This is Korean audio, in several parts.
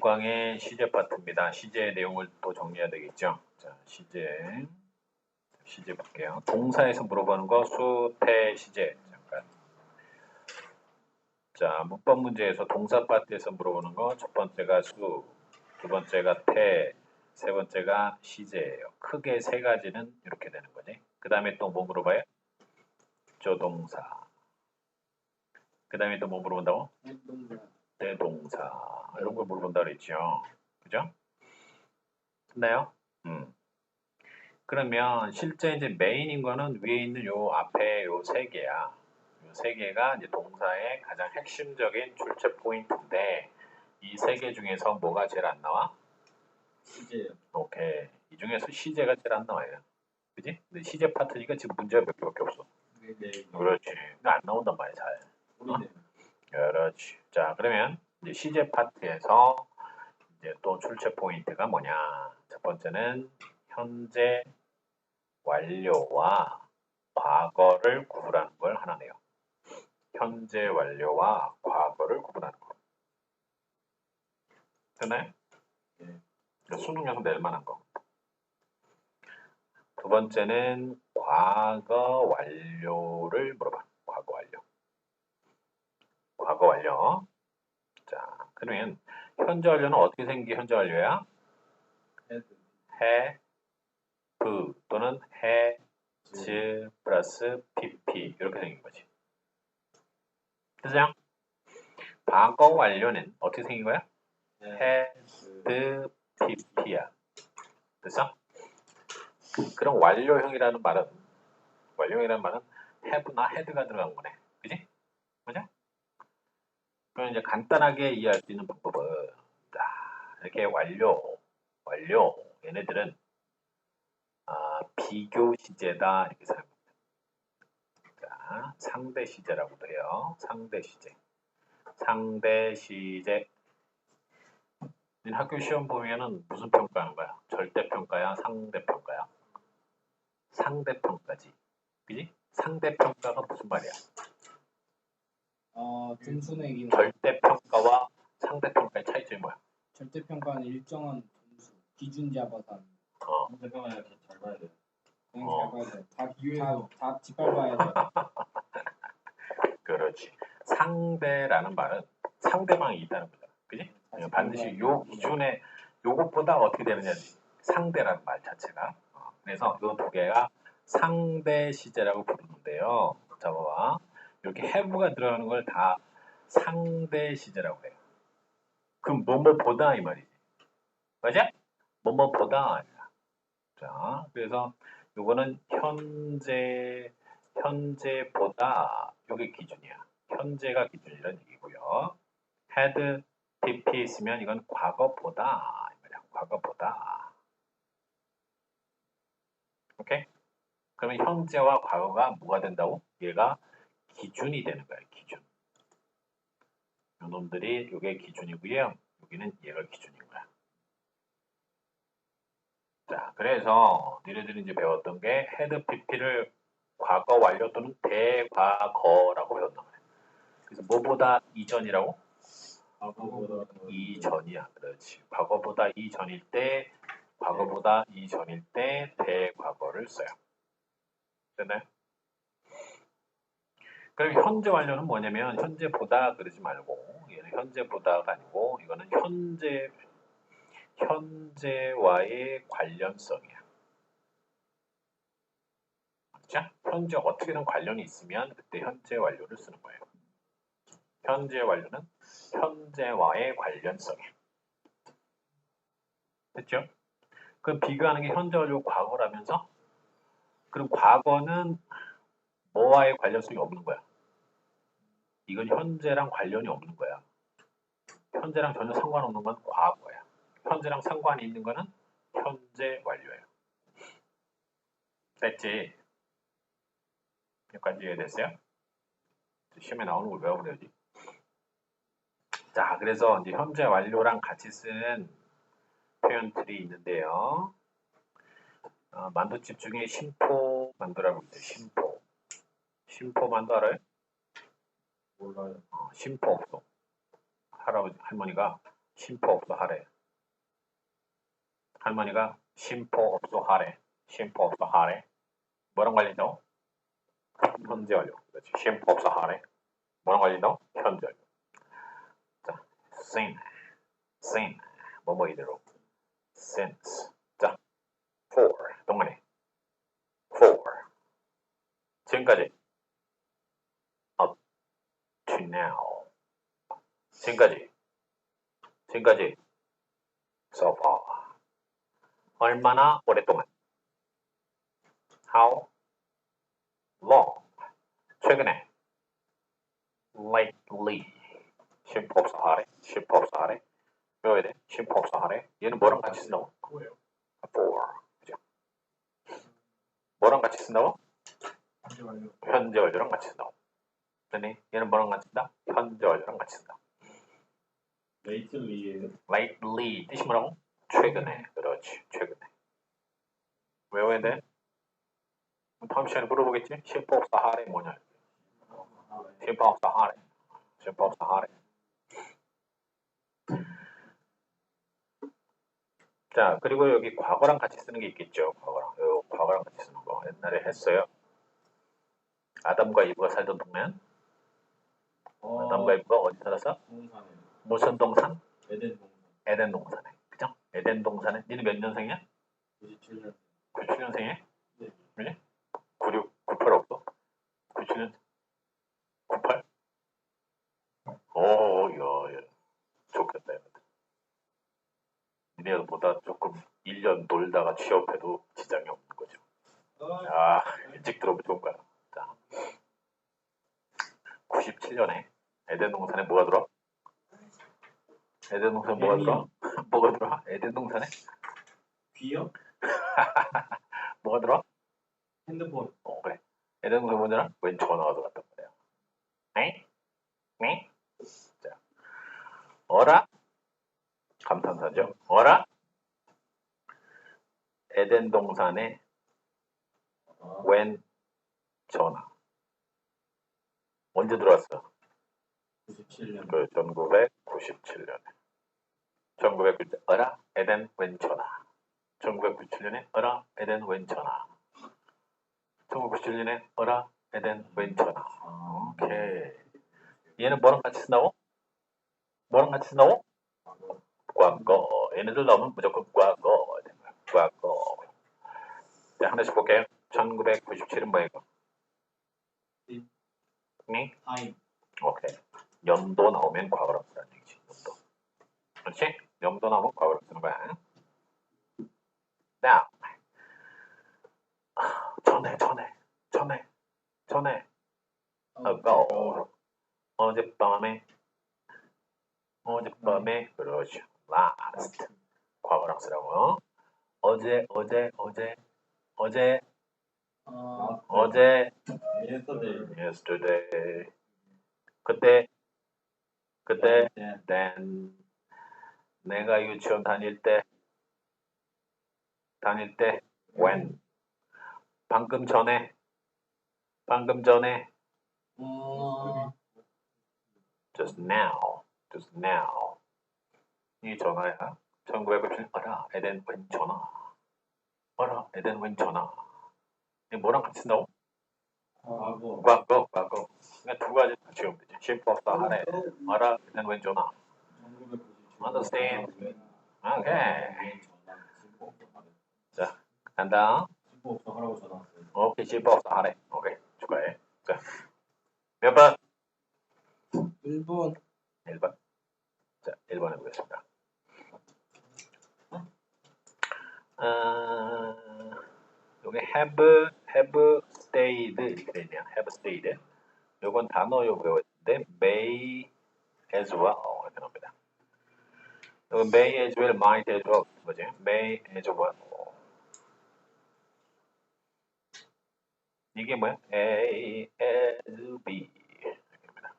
6강의 시제 파트입니다. 시제의 내용을 또 정리해야 되겠죠. 자, 시제. 시제 볼게요. 동사에서 물어보는 거 수, 태, 시제. 잠깐. 자, 문법 문제에서 동사 파트에서 물어보는 거 첫 번째가 수, 두 번째가 태, 세 번째가 시제예요. 크게 세 가지는 이렇게 되는 거지. 그 다음에 또 뭐 물어봐요? 조동사. 그 다음에 또 뭐 물어본다고? 대동사. 이런 걸 물어본다 그랬죠. 그죠? 됐나요? 음. 그러면 실제 이제 메인인 거는 위에 있는 요 앞에 요 세 개야. 요 세 개가 이제 동사의 가장 핵심적인 출제 포인트인데 이 세 개 중에서 뭐가 제일 안 나와? 시제요. 오케이. 이 중에서 시제가 제일 안 나와요. 그지? 근데 시제 파트니까 지금 문제가 몇 개밖에 없어. 네, 네. 그렇지. 근데 안 나온단 말이야, 잘. 우리는 그렇지. 자, 그러면 이제 시제 파트에서 이제 또 출제 포인트가 뭐냐? 첫 번째는 현재 완료와 과거를 구분하는 걸 하나 내요. 현재 완료와 과거를 구분하는 거. 됐나요? 네. 수능에서 낼 만한 거. 두 번째는 과거 완료를 물어봐. 과거 완료. 과거 완료. 자, 그러면 현재 완료는 어떻게 생긴 현재 완료야? 헤드. have 또는 has 플러스 pp 이렇게 생긴 거지. 됐어요? 과거 완료는 어떻게 생긴 거야? has pp야. 됐어? 그럼 완료형이라는 말은 완료형이라는 말은 have나 had가 들어간 거네. 그지? 그죠? 그럼 이제 간단하게 이해할 수 있는 방법은 자, 이렇게 완료, 완료 얘네들은 아, 비교 시제다 이렇게 생각합니다. 자, 상대 시제라고도 해요. 상대 시제. 상대 시제. 학교 시험 보면은 무슨 평가하는 거야? 절대 평가야, 상대 평가야? 상대 평가지. 그지? 상대 평가가 무슨 말이야? 어, 등수 내기 절대 평가와 상대 평가의 차이점이 뭐야? 절대 평가는 일정한 점수 기준 잡아서 하는 거. 어, 잠깐만요. 잘- 잘 봐야 돼. 그냥 어. 잘 봐야 돼. 다, 비교해서. 다, 다 뒷밟아야 돼. 그렇지. 상대라는 말은 상대방이 있다는 거잖아. 그지? 다 반드시 요 돼. 기준에 요것보다 어떻게 되느냐 상대라는 말 자체가 어, 그래서 이두 개가 상대 시제라고 부르는데요 자 봐봐 이렇게 have가 들어가는 걸 다 상대 시제라고 해요 그럼 뭐뭐보다 이 말이지 맞아? 뭐뭐보다 자 그래서 요거는 현재 현재보다 요게 기준이야 현재가 기준이라는 얘기고요 had TP 있으면 이건 과거보다. 과거보다. 오케이? 그러면 현재와 과거가 뭐가 된다고? 얘가 기준이 되는 거야. 기준. 요놈들이 요게 기준이고요. 여기는 얘가 기준인 거야. 자, 그래서 니네들이 이제 배웠던 게 헤드 PP를 과거 완료 또는 대과거라고 배웠단 말이야. 그래서 뭐보다 이전이라고? 과거보다 이전이야. 그렇지. 과거보다 이전일 때, 과거보다 이전일 때 대과거를 써요. 됐나요? 그럼 현재 완료는 뭐냐면 현재보다 그러지 말고 얘는 현재보다가 아니고 이거는 현재 현재와의 관련성이야. 자, 현재 어떻게든 관련이 있으면 그때 현재 완료를 쓰는 거예요. 현재 완료는 현재와의 관련성이야. 됐죠? 그럼 비교하는 게 현재 완료 과거라면서? 그럼 과거는 뭐와의 관련성이 없는 거야? 이건 현재랑 관련이 없는 거야. 현재랑 전혀 상관없는 건 과거야. 현재랑 상관이 있는 거는 현재 완료예요. 됐지? 여기까지 이해됐어요? 시험에 나오는 걸 외워버려야지. 자, 그래서 이제 현재 완료랑 같이 쓴 표현들이 있는데요. 어, 만두집 중에 심포 만두라고 있어요. 심포. 심포 만두 알아요? 몰라요. 어, 심포 없어. 할아버지, 할머니가 심포 없어 하래. 할머니가 심포 없어 하래. 심포 없어 하래. 뭐랑 관련이죠? 현재 완료. 그렇지. 심포 없어 하래. 뭐랑 관련이죠? 현재 완료. 자, sin, sin, 뭐뭐 이대로. since. 자, for, 동안에. for. 지금까지. Now. 지금까지. 지금까지. so far. 얼마나 오랫동안. how long. 최근에. lately. 심포 없어 하래. 심포 없어 하래. 외워야 돼. 심포 없어 하래. 얘는 뭐랑 같이 쓴다고? for. 그죠? 뭐랑 같이 쓴다고? 현재 완료랑 같이 쓴다고. 그러니 얘는 뭐랑 같이 쓴다? 현재 완료랑 같이 쓴다. 레이틀리예요. lately 뜻이 뭐라고? 최근에. 그렇지. 최근에. 외워야 돼. 다음 시간에 물어보겠지? 심포 없어 하래 뭐냐? 심포 없어 하래. 심포 없어 하래. 자, 그리고 여기 과거랑 같이 쓰는 게 있겠죠. 과거랑. 요 과거랑 같이 쓰는 거. 옛날에 했어요. 아담과 이브가 살던 동네는 어, 아담과 이브가 어디 살았어? 동산에 무슨 동산? 에덴 동산. 에덴 동산에. 그죠? 에덴 동산에. 니는 몇 년생이야? 97년. 97년생이야? 네. 그래? 96, 98 없어? 97년? 98? 오, 야, 야. 좋겠다, 이거. 니네보다 조금 1년 놀다가 취업해도 지장이 없는 거죠. 야, 일찍 들어오면 좋은 거야. 자. 97년에 에덴 동산에 뭐가 들어? 에덴 동산에 뭐가 들어? 뭐가 들어? 에덴 동산에 귀요? 뭐가 들어? 핸드폰. 어, 그래. 에덴 동산에 뭐더라? 웬 전화가 들어갔단 말이야. 에? 에? 자. 어라? 감탄사죠. 어라? 에덴 동산에 아, 웬 전화. 언제 들어왔어? 97년. 그 1997년에 1997년 어라 에덴 웬 전화 1997년에 어라 에덴 웬 전화 1997년에 어라 에덴 웬 전화 아, 오케이 얘는 뭐랑 같이 쓴다고? 뭐랑 같이 쓴다고? 과거. 과거 얘네들 나오면 무조건 과거 과거 자 하나씩 볼게요 1997은 뭐예요? 네. 네? 타임. 오케이. 연도 나오면 과거로 쓰라는 얘기지. 연도. 그렇지? 연도 나오면 과거로 쓰는 거야. Now. 아, 전에, 전에, 전에, 전에, ago. 어젯밤에, 어젯밤에, 그렇죠. last. 과거랑 쓰라고. 어제, 어제, 어제, 어제, 어, 어제, yesterday. yesterday. 그때, 그때, then, then 내가 유치원 다닐 때 다닐 때 when? 방금 전에 방금 전에. 어, just now just now. 이 전화야. 1997년 어라. 에덴 웬 전화. 어라 에덴 웬 전화. 이 뭐랑 같이 쓴다고? 과거. 과거 과거 그러니까 두 가지 같이 오면 되지 어라 에덴 웬 전화 1997년. Understand. 오케이 하래. 간다. 오케이, 심법사 하래. 오케이, 축하해. 자, 몇 번? 1번 1번. 자, 1번 해보겠습니다. 아, 여기 have, have stayed 이렇게 돼 있네요. have stayed. 요건 단어 요 외웠는데 may as well 이렇게 나옵니다. may as well, might as well 뭐지? may as well. 이게 뭐야? A as B 이렇게입니다.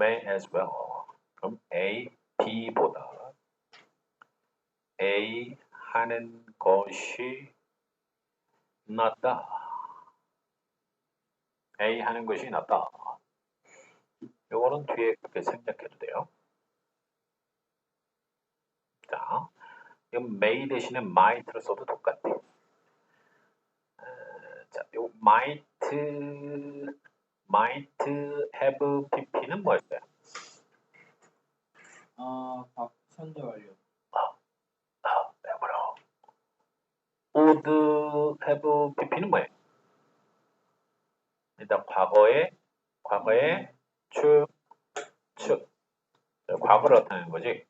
may as well. 그럼 A, B보다 A 하는 것이 낫다. A 하는 것이 낫다. 요거는 뒤에 그렇게 생략해도 돼요. 이건 may 대신에 might를 써도 똑같아. 어, 자, 요 might, might have pp는 뭐였어요? 아, 박 현재 완료. 아, 해보라. Would have pp는 뭐예요? 일단 과거에, 과거에 추, 추. 자, 과거를 나타내는 거지.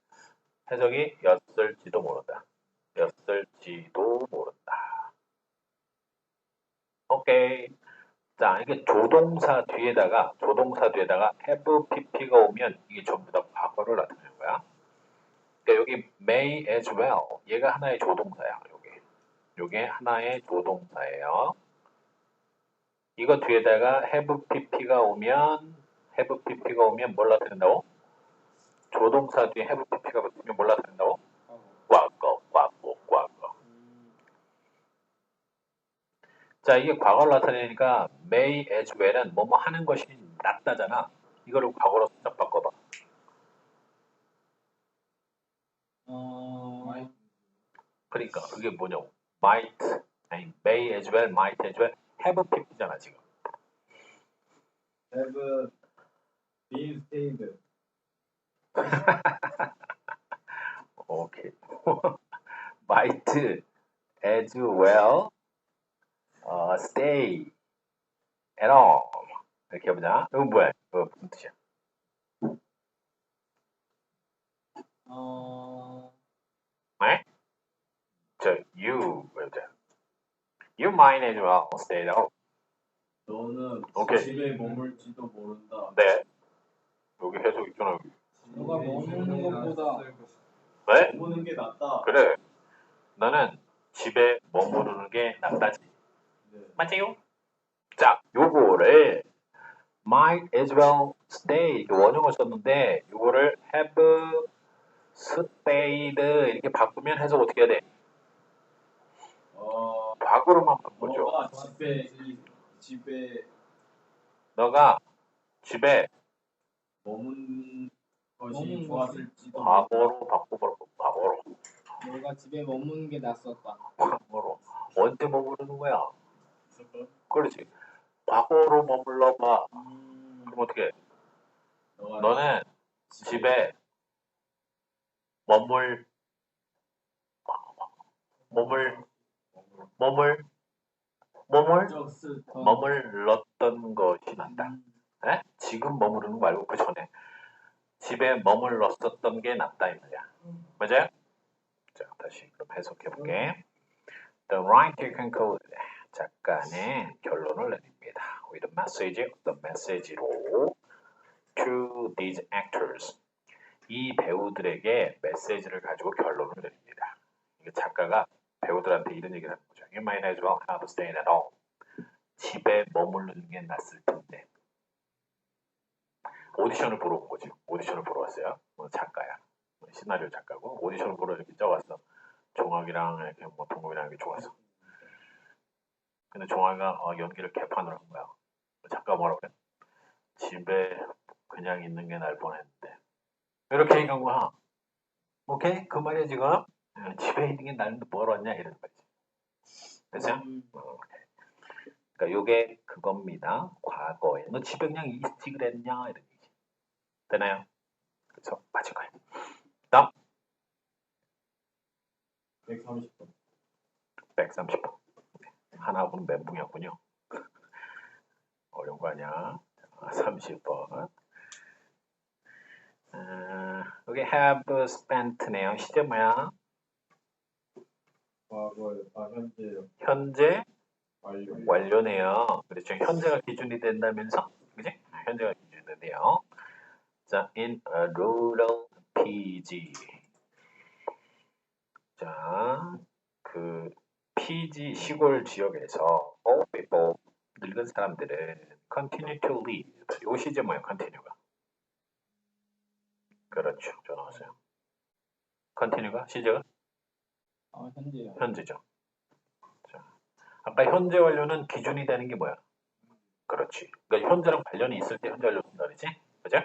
해석이 였을지도 모른다. 였을지도 모른다. 오케이. 자, 이게 조동사 뒤에다가, 조동사 뒤에다가 have pp가 오면 이게 전부 다 과거를 나타내는 거야. 그러니까 여기 may as well. 얘가 하나의 조동사야. 요게. 하나의 조동사예요. 이거 뒤에다가 have pp가 오면 have pp가 오면 뭘 나타낸다고? 조동사 뒤에 have pp가 붙으면 뭘 나타낸다고? 과거, 과거, 과거. 음, 자, 이게 과거를 나타내니까 may as well은 뭐뭐 하는 것이 낫다잖아. 이거를 과거로 살짝 바꿔봐. 어, 그러니까 그게 뭐냐고. might, 아니 may as well, might as well, have pp잖아 지금. have been stayed. 오케이. might as well 어, stay at home. 이렇게 해보자. 이건 뭐야? 이거 무슨 뜻이야? 어, 저 you 해보자. You might as well stay home. 너는 오케이. 집에 머물지도 모른다. 네. 여기 해석 있잖아. 여기. 누가 머무는 것보다 왜? 머무는 게 낫다. 그래. 너는 집에 머무르는 게 낫다지. 네. 맞지요? 자, 요거를 might as well stay 원형을 썼는데 요거를 have stayed 이렇게 바꾸면 해석 어떻게 해야 돼? 어, 과거로만 바꾸죠. 너가 집에 집에 너가 집에 머문 것이 머문 좋았을지도 과거로 바꿔버려. 과거로. 내가 집에 머무는 게 낫었다. 과거로. 언제 머무르는 거야? 그렇지. 과거로 머물러 봐. 음, 그럼 어떻게 해? 너가 너는 집에 머물 머물 머물 머물 더- 머물렀던 것이 낫다. 음, 에? 지금 머무르는 거 말고 그 전에 집에 머물렀었던 게 낫다 이 말이야. 맞아요? 자 다시 그럼 해석해 볼게. The writer concludes 작가는 결론을 내립니다. With a message, 어떤 메시지로 to these actors 이 배우들에게 메시지를 가지고 결론을 내립니다. 작가가 배우들한테 이런 얘기를 거죠. You might as well stayed at home. 집에 머무르는 게 낫을 텐데. 오디션을 보러 온 거지. 오디션을 보러 왔어요. 뭐 작가야. 뭐 시나리오 작가고 오디션을 보러 이렇게 쪄왔어. 종학이랑 이렇게 뭐 동국이랑 이렇게 좋았어. 근데 종학이가 어, 연기를 개판으로 한 거야. 작가 뭐라고 그래? 집에 그냥 있는 게 날 뻔했는데. 이렇게 얘기한 거야. 오케이? 그 말이야 지금? 어, 집에 있는 게 나는 멀었냐 이런 거지. 그죠? 음, 그러니까 요게 그겁니다. 과거에 너 그냥 있지 그랬냐 이런 얘기. 되나요? 그렇죠? 맞은 거예요. 130분. 130번. 하나하고는 멘붕이었군요. 어려운 거 아니야? 30번. 어, 여기 have spent네요. 시제 뭐야? 과거에 아 현재 현재 완료. 완료네요. 그렇죠. 현재가 기준이 된다면서, 그지? 현재가 기준이 된대요. 자, in a rural PG. 자, 그 PG 시골 지역에서 all people 늙은 사람들은 continue to live. 요 시제 뭐예요? continue가. 그렇죠. 전화 왔어요. continue가 시제가 어, 현재요. 현재죠. 자, 아까 현재 완료는 기준이 되는 게 뭐야? 그렇지. 그러니까 현재랑 관련이 있을 때 현재 완료 그러지? 그죠?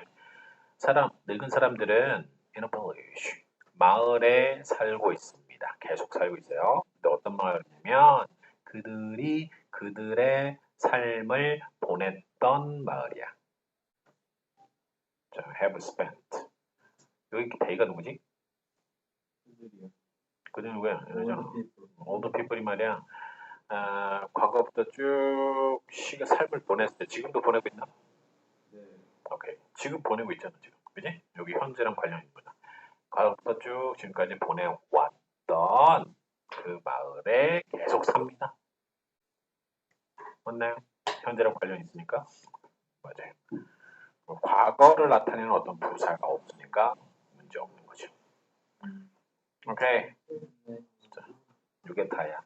사람, 늙은 사람들은 in a village, 마을에 살고 있습니다. 계속 살고 있어요. 근데 어떤 마을이냐면 그들이 그들의 삶을 보냈던 마을이야. 자, have spent. 여기 they가 누구지? 그들이요. 그들 누구야? older people이 말이야. 아, 과거부터 쭉 시가 삶을 보냈을 때 지금도 보내고 있나? 네. 오케이. 지금 보내고 있잖아, 지금. 그지? 여기 현재랑 관련 있는 거다. 과거부터 쭉 지금까지 보내왔던 그 마을에 계속 삽니다. 맞나요? 현재랑 관련 있으니까? 맞아요. 뭐 과거를 나타내는 어떤 부사가 없으니까 문제 없는. 오케이. 자, 이게 다야.